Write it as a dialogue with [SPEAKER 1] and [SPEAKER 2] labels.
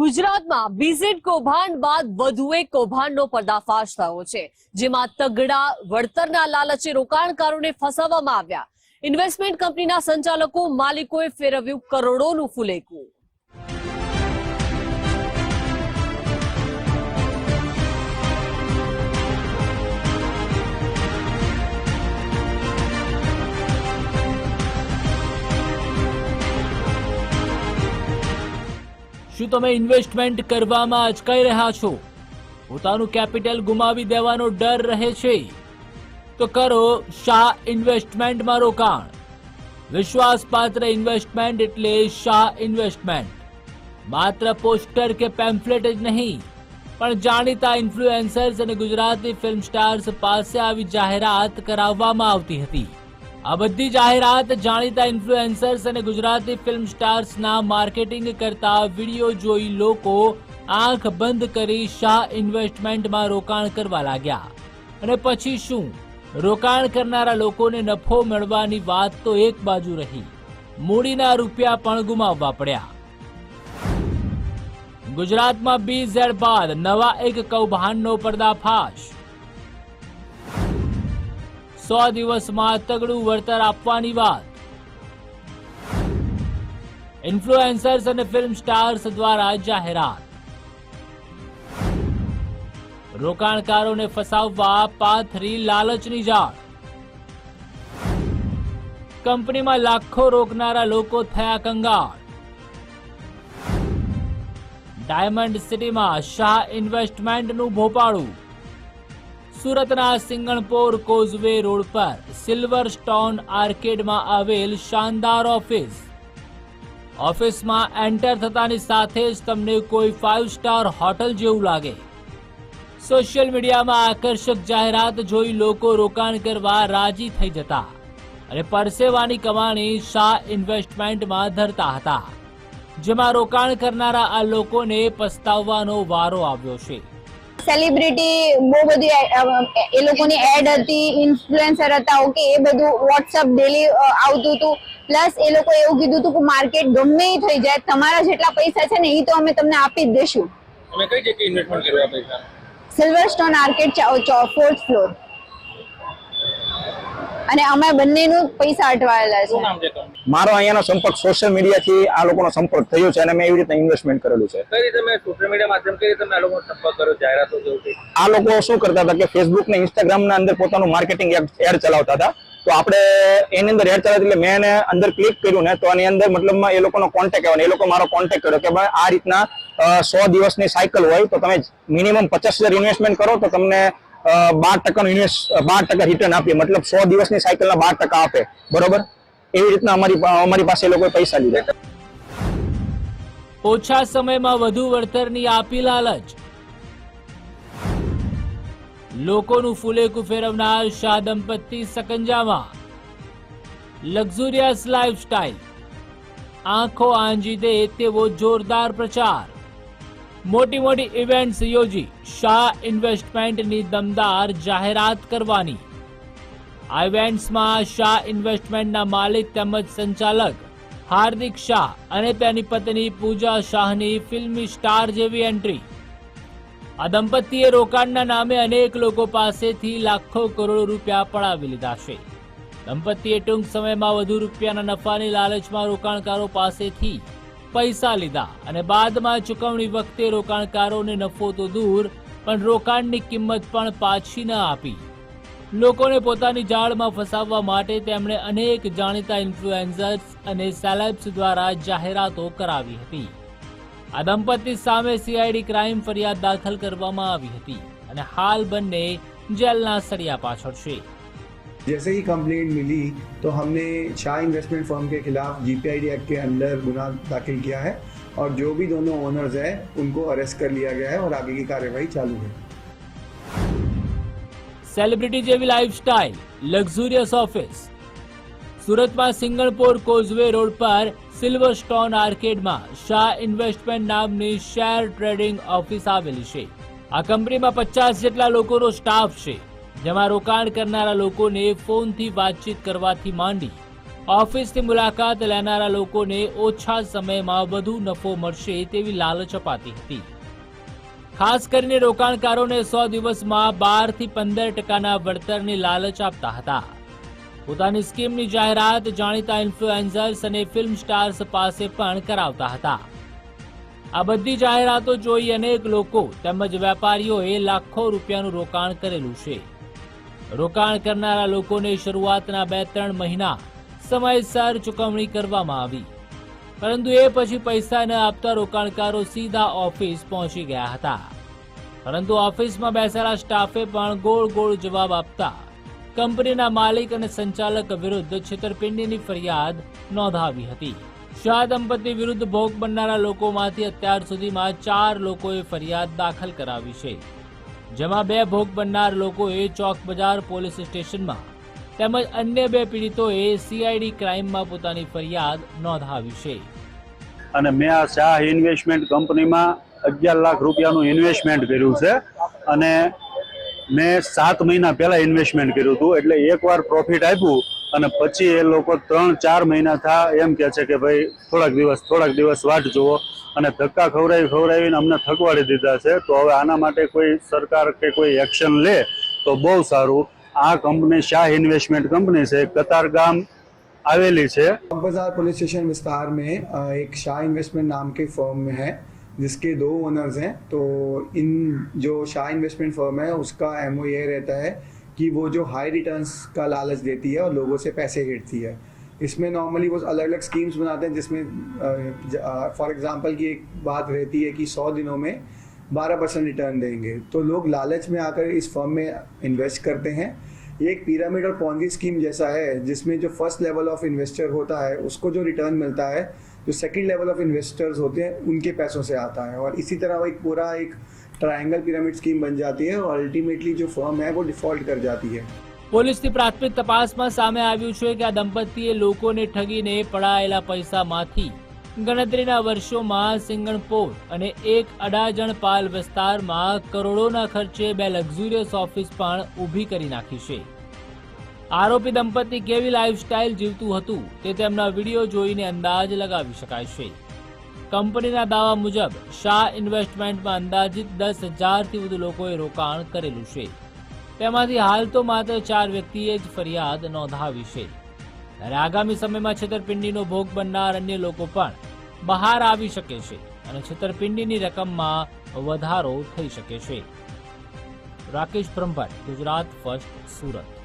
[SPEAKER 1] ગુજરાતમાં બીઝેડ કૌભાંડ બાદ વધુ એક કૌભાંડનો પર્દાફાશ થયો છે, જેમાં તગડા, વળતરના લાલચે રોકાણકારોને ફસાવવામાં આવ્યા. ઇન્વેસ્ટમેન્ટ કંપનીના સંચાલકો માલિકોએ ફેરવ્યું કરોડોનું ફુલેકું.
[SPEAKER 2] તમે ઇન્વેસ્ટમેન્ટ કરવામાં અચકાઈ રહ્યા છો. પોતાનું કેપિટલ ગુમાવી દેવાનો ડર રહે છે. તો કરો શાહ ઇન્વેસ્ટમેન્ટમાં રોકાણ. વિશ્વાસપાત્ર ઇન્વેસ્ટમેન્ટ એટલે શાહ ઇન્વેસ્ટમેન્ટ માત્ર પોસ્ટર કે પેમ્ફલેટ જ નહીં, પણ જાણીતા ઇન્ફ્લુએન્સર્સ અને ગુજરાતી ફિલ્મ સ્ટાર્સ પાસે આવી જાહેરાત કરાવવામાં આવતી હતી. આ બધી જાહેરાત જાણીતા ઇન્ફ્લુએન્સર્સ અને ગુજરાતી ફિલ્મ સ્ટાર્સના માર્કેટિંગ કરતા વીડિયો જોઈ લોકો આંખ બંધ કરી શાહ ઇન્વેસ્ટમેન્ટમાં રોકાણ કરવા લાગ્યા. અને પછી શું? રોકાણ કરનારા લોકોને નફો મળવાની વાત તો એક બાજુ રહી. મૂડીના રૂપિયા પણ ગુમાવવા પડ્યા. ગુજરાતમાં બી ઝેડ બાદ નવા એક કૌભાંડનો પર્દાફાશ. સો દિવસમાં તગડું વળતર આપવાની વાત. ઇન્ફ્લુએન્સર્સ અને ફિલ્મ સ્ટાર્સ દ્વારા જાહેરાત. રોકાણકારોને ફસાવવા પાથરી લાલચની જાળ. કંપનીમાં લાખો રોકનારા લોકો થયા કંગાળ. ડાયમંડ સિટીમાં શાહ ઇન્વેસ્ટમેન્ટનું ભોપાળું. સુરતના સિંગણપોર કોઝવે રોડ પર સિલ્વર સ્ટોન આર્કેડમાં આવેલ શાનદાર ઓફિસ. ઓફિસમાં એન્ટર થતાની સાથે જ તમને કોઈ ફાઇવ સ્ટાર હોટલ જેવું લાગે. સોશિયલ મીડિયામાં આકર્ષક જાહેરાત જોઈ લોકો રોકાણ કરવા રાજી થઈ જતા અને પરસેવાની કમાણી શાહ ઇન્વેસ્ટમેન્ટમાં ધરતા હતા. જેમાં રોકાણ કરનારા આ લોકોને પસ્તાવવાનો વારો આવ્યો છે.
[SPEAKER 3] સેલિબ્રિટી બહુ બધી એ- લોકોની એડ હતી ઇન્ફ્લુએન્સર હતા ઓકે એ બધું વોટ્સઅપ ડેલી આવતું હતું. પ્લસ એ લોકો એવું કીધું હતું કે માર્કેટ ગમે એ થઈ જાય તમારા જેટલા પૈસા છે ને એ તો અમે તમને આપી જ દેશું.
[SPEAKER 4] તમે કઈ જગ્યાએ ઇન્વેસ્ટમેન્ટ કર્યું પૈસા?
[SPEAKER 3] Silver stone arcade fourth floor અને અમે બંનેનું પૈસા અટવાયેલા છે.
[SPEAKER 4] નામ છે તમારું
[SPEAKER 5] મારો અહીંયાનો સંપર્ક સોશિયલ મીડિયાથી આ લોકોનો સંપર્ક થયો છે અને મેં એવી રીતે ઇન્વેસ્ટમેન્ટ કરેલું છે.
[SPEAKER 4] આ લોકોનો સંપર્ક કર્યો જાહેરાતો જેવું
[SPEAKER 5] આ લોકો શું કરતા હતા કે ફેસબુક ને ઇન્સ્ટાગ્રામ ના અંદર પોતાનું માર્કેટિંગ એડ ચલાવતા હતા. તો આપણે એની અંદર એડ ચલાવતી એટલે મેં એને અંદર ક્લિક કર્યું ને તો એની અંદર મતલબમાં એ લોકોનો કોન્ટેક્ટ આવ્યો એ લોકો મારો કોન્ટેક્ટ કર્યો કે ભાઈ આ રીતના સો દિવસની સાયકલ હોય તો તમે મિનિમમ પચાસ હજાર ઇન્વેસ્ટમેન્ટ કરો તો તમને બાર ટકાનું ઇન્વેસ્ટ બાર ટકા રિટર્ન આપીએ. મતલબ સો દિવસની સાયકલના બાર ટકા આપે. બરોબર? એવી રીતના અમારી અમારી પાસે એ પૈસા લીધા.
[SPEAKER 2] ઓછા સમયમાં વધુ વળતરની આપી લાલચ. લોકોનું ફૂલેકું ફેરવનાર શાહ દંપતી સકંજામાં. Luxurious lifestyle. આંખો આંજી દે તેવો જોરદાર પ્રચાર. મોટી મોટી ઇવેન્ટ્સ યોજી શાહ ઇન્વેસ્ટમેન્ટની દમદાર જાહેરાત કરવાની. આ શાહ ઇન્વેસ્ટમેન્ટના માલિક તેમજ સંચાલક હાર્દિક શાહ અને તેની પત્ની પૂજા શાહની ફિલ્મી સ્ટાર જેવી એન્ટ્રી. આ દંપતીએ રોકાણના નામે અનેક લોકો પાસેથી લાખો કરોડો રૂપિયા પડાવી લીધા છે. દંપતીએ ટૂંક સમયમાં વધુ રૂપિયાના નફાની લાલચમાં રોકાણકારો પાસેથી પૈસા લીધા અને બાદમાં ચૂકવણી વખતે રોકાણકારોને નફો તો દૂર, પણ રોકાણની કિંમત પણ પાછી ન આપી. લોકોને પોતાની જાળમાં ફસાવવા માટે તેમણે અનેક જાણીતા ઇન્ફ્લુએન્સર્સ અને સેલેબ્સ દ્વારા જાહેરાતો કરાવી હતી આ દંપતી સામે સીઆઈડી ક્રાઇમ ફરિયાદ દાખલ કરવામાં આવી હતી અને હાલ બંને જેલના સળિયા પાછળ છે
[SPEAKER 6] जैसे ही कंप्लेंट मिली तो हमने शाह इन्वेस्टमेंट फर्म के खिलाफ जीपीआईडी एक्ट के अंदर गुना दाखिल किया है और जो भी दोनों ओनर्स हैं उनको अरेस्ट कर लिया गया है और आगे की कार्यवाही चालू है
[SPEAKER 2] સેલિબ્રિટી જેવી લાઇફસ્ટાઇલ લક્ઝુરિયસ ઓફિસ સુરતમાં સિંગણપોર કોઝવે રોડ પર સિલ્વર સ્ટોન આર્કેડમાં શાહ ઇન્વેસ્ટમેન્ટ નામની શેર ટ્રેડિંગ ઓફિસ આવેલી છે. આ કંપનીમાં પચાસ જેટલા લોકોનો સ્ટાફ છે, જેમાં રોકાણ કરનારા લોકોને ફોનથી વાતચીત કરવાથી માંડી. ઓફિસની મુલાકાત લેનારા લોકોને ઓછા સમયમાં વધુ નફો મળશે તેવી લાલચ અપાતી હતી. ખાસ કરીને રોકાણકારોને સો દિવસમાં બારથી પંદર ટકાના વળતરની લાલચ આપતા હતા. પોતાની સ્કીમની જાહેરાત જાણીતા ઇન્ફ્લુએન્સર્સ અને ફિલ્મ સ્ટાર્સ પાસે પણ કરાવતા હતા. આ બધી જાહેરાતો જોઈ અનેક લોકો તેમજ વેપારીઓએ લાખો રૂપિયાનું રોકાણ કરેલું છે. રોકાણ કરનારા લોકોને શરૂઆતના બે ત્રણ મહિના સમયસર ચૂકવણી કરવામાં આવી. પરંતુ એ પછી પૈસા ન આપતા રોકાણકારો સીધા ઓફિસ પહોંચી ગયા હતા. પરંતુ ઓફિસમાં બેસેલા સ્ટાફે પણ ગોળ ગોળ જવાબ આપતા કંપનીના માલિક અને સંચાલક વિરુદ્ધ છેતરપિંડીની ફરિયાદ નોંધાવી હતી. શાહ દંપતી વિરુદ્ધ ભોગ બનનારા લોકોમાંથી અત્યાર સુધીમાં ચાર લોકોએ ફરિયાદ દાખલ કરાવી છે. જેમાં બે ભોગ બનનાર લોકોએ ચોક બજાર પોલીસ સ્ટેશનમાં તેમજ અન્ય બે પીડિતોએ સીઆઈડી ક્રાઇમમાં પોતાની ફરિયાદ નોંધાવી છે.
[SPEAKER 7] અને મેં આ શાહ ઇન્વેસ્ટમેન્ટ કંપનીમાં અગિયાર લાખ રૂપિયાનું ઇન્વેસ્ટમેન્ટ કર્યું છે અને મેં સાત મહિના પહેલાં ઇન્વેસ્ટમેન્ટ કર્યું હતું એટલે એકવાર પ્રોફિટ આપ્યું અને પછી એ લોકો ત્રણ, ચાર મહિના થા એમ કહે છે કે ભાઈ થોડાક દિવસ થોડાક દિવસ વાટ જુઓ અને ધક્કા ખવડાવી, ખવડાવીને અમને થકવાડી દીધા છે. તો હવે આના માટે કોઈ સરકાર કે કોઈ એક્શન લે તો બહુ સારું. આ કંપની શાહ ઇન્વેસ્ટમેન્ટ કંપની છે કતાર ગામ આવેલી છે
[SPEAKER 6] बाजार पुलिस स्टेशन विस्तार में अ, एक शाह इन्वेस्टमेंट नाम के फर्म में है जिसके दो ओनर्स हैं तो इन जो शाह इन्वेस्टमेंट फर्म है उसका एमओ ये रहता है कि वो जो हाई रिटर्न्स का लालच देती है और लोगों से पैसे गिरती है इसमें नॉर्मली वो अलग अलग स्कीम्स बनाते हैं जिसमें फॉर एग्जांपल की एक बात रहती है कि सौ दिनों में बारह परसेंट रिटर्न देंगे तो लोग लालच में आकर इस फर्म में इन्वेस्ट करते हैं ये एक पिरामिड और पॉन्जी स्कीम जैसा है जिसमें जो फर्स्ट लेवल ऑफ इन्वेस्टर होता है उसको जो रिटर्न मिलता है जो सेकंड लेवल ऑफ इन्वेस्टर्स होते हैं उनके पैसों से आता है और इसी तरह वो एक पूरा एक ट्रायंगल पिरामिड स्कीम बन जाती है और अल्टीमेटली जो फर्म है वो डिफॉल्ट कर जाती है
[SPEAKER 2] પોલીસની પ્રાથમિક તપાસમાં સામે આવ્યું છે કે આ દંપતીએ લોકોને ઠગીને પડાયેલા પૈસામાંથી ગણતરીના વર્ષોમાં સિંગણપોર અને એક અડાજણ પાલ વિસ્તારમાં કરોડોના ખર્ચે બે લક્ઝુરિયસ ઓફિસ પણ ઊભી કરી નાખી છે. આરોપી દંપતી કેવી લાઇફસ્ટાઇલ જીવતું હતું તે તેમના વીડિયો જોઈને અંદાજ લગાવી શકાય છે. કંપનીના દાવા મુજબ, શાહ ઇન્વેસ્ટમેન્ટમાં અંદાજિત દસ હજારથી વધુ લોકોએ રોકાણ કરેલું છે. તેમાંથી હાલ તો માત્ર ચાર વ્યક્તિએ જ ફરિયાદ નોંધાવી છે. ત્યારે આગામી સમયમાં છેતરપિંડીનો ભોગ બનનાર અન્ય લોકો પણ બહાર આવી શકે છે અને છેતરપિંડીની રકમમાં વધારો થઈ શકે છે. રાકેશ બ્રહ્મભટ્ટ, ગુજરાત ફર્સ્ટ, સુરત.